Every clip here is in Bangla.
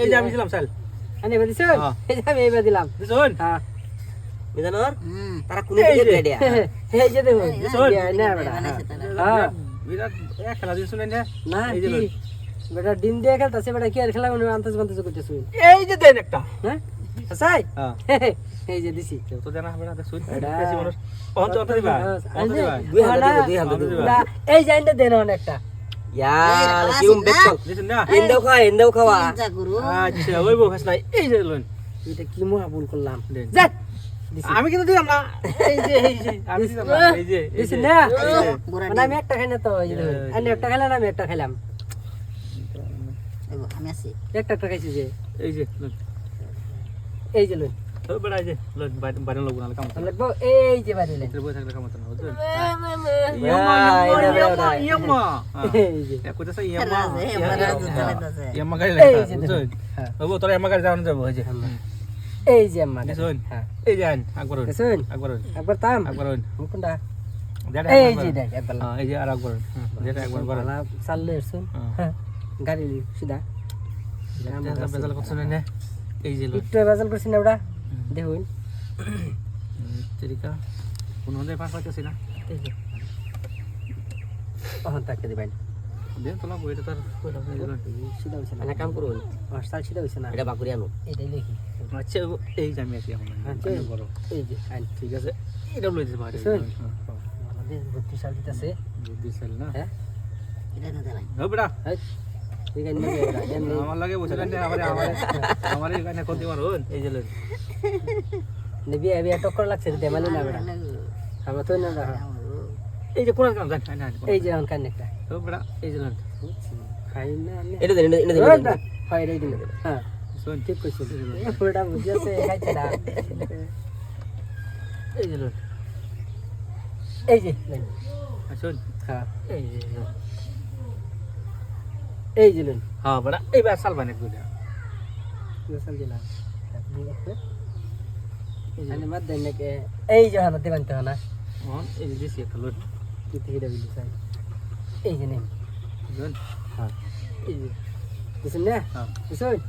এই যে আমি দিলাম চাল আনি এবার দিছো হ্যাঁ। এই যে আমি এইবার দিলাম দিছুন হ্যাঁ মিজানোর তারা কোন দিকে রেডিয়া এই যে দেখুন শোন। না বেটা হ্যাঁ বিরাট এক খেলা দিছুন না না কি। বেটা ডিম দিয়ে খেলতেছে বেটা কি আর খেলা মানে আন্তাজ বান্তাজ করতেছ এই যে দেন একটা হ্যাঁ সাই হ্যাঁ এই যে দিছি তো জানা হবে না দেখছুন বেশি মানুষ অহন তো অন্ত দিবা অন্ত দিবা দুই হাতে দুই হাতে দিব দিবা। না, এই জাইনটা দেন অনেকটা ইয়ার কিরম বেকল দিছুন খাওয়া এন্দাও খাওয়া আচ্ছা ওই বউ হাসলাই এই যে লইন এটা কি মহা ভুল করলাম দেন। যা দিছি আমি কিন্তু দিলাম না এই যে এই যে আমি দিলাম না এই যে দিছি না এই যে। বুড়া মানে আমি একটা খাই না তো এই যে আমি একটা খাইলাম আমি একটা খাইলাম আমি আছি একটা একটা খাইছি যে এই যে এই যে লইন তো বেড়া এই যে বাইরে লোক না কাম তাহলে এই যে। বাড়িলেন এর বই থাকলে কাম হতো না এই যে গাড়ি এই লাগা যে বুঝছেন হ্যাঁ। বাবু তোরা ইয়াম্মা গাড়ি যাওয়ানো যাব এই যে এই যে আম্মা দিছুন হ্যাঁ। এই যে আকবর আকবর তাম আকবর। কোনটা? এই যে হইন। দেখ একবার হ্যাঁ, এই যে আর আকবর যেটা একবার বড় চাললে হ্যাঁ। গাড়ি সিধা। বেজাল বেজাল না এই যে একটু বেজাল করছি না ওটা? দেখুন। তেরিকা কোন হতে পার পাইতেছি না। এই তাকে দিবেন। দেন তোলা বইটা তার কইলা এই যে লইন। সিধা হইছে না। মানে কাম করুন। আর চাল সিধা হইছে না। হ্যাঁ। এটা বাকুরি আনো। এটাই লিখি। আচ্ছা এই যে আমি আছি এখন। আচ্ছা। বড়। এই যে ঠিক আছে এটা লই দিতে পারি। আমাদের বুদ্ধি সাল দিতেছে বুদ্ধি চাল না? হ্যাঁ? এটা না আমার লাগে বসে না আমার আমার আমার এখানে ক্ষতি মারুন এই যে লইন এবি টক্কর লাগছে দেমালি না বেটা। আমরা তো না এই যে কোন কাম না এই যে অন কান একটা। ও এই যে লইন খাই না এটা দেন এটা দেন, এটা দেন, ওই এটা না, দেন হয় রে হ্যাঁ। শুন। ঠিক কইছিস। এই পুরোটা বুঝিয়েছে খাইছে না। এই যে এই যে হ্যাঁ এই যে। এই যে লেন। হ্যাঁ বেটা এইবার সাল বানে কইলা সাল দিলাম। আনে মাত দেন নাকি? এই যে হানা দেবেন তো এই যে একটা লইন কি হিডা বিলি চাই। এই যে নেন। হ্যাঁ। এই যে। বুঝছেন না? হ্যাঁ। বুঝছেন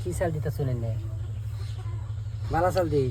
কি সাল দিতে শুনেন না? মালা সাল দিই।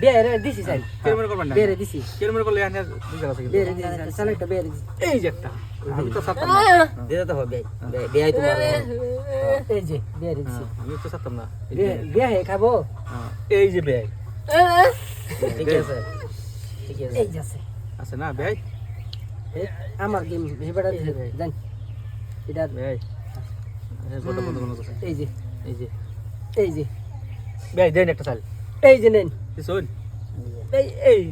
বের দিছি দিছি সাই কেমন করবেন না? বের দিছি কেমন করলে আনি দুই জায়গা থেকে বের দিছি সাল একটা বের দিছি এই যে একটা। আমি তো সাততাম না। দিতে তো হবে। বেয়াই তোমার এই যে বের দিছি হ্যাঁ, আমি তো না। বিয়া বিয়া হে খাব। হ্যাঁ, এই যে ঠিক আছে। ঠিক আছে। এই যে আছে। আছে না আমার গেম দিছে জান এটা এই যে এই যে। এই যে। দেন একটা চাল। এই যে নেন। শুন। এই এই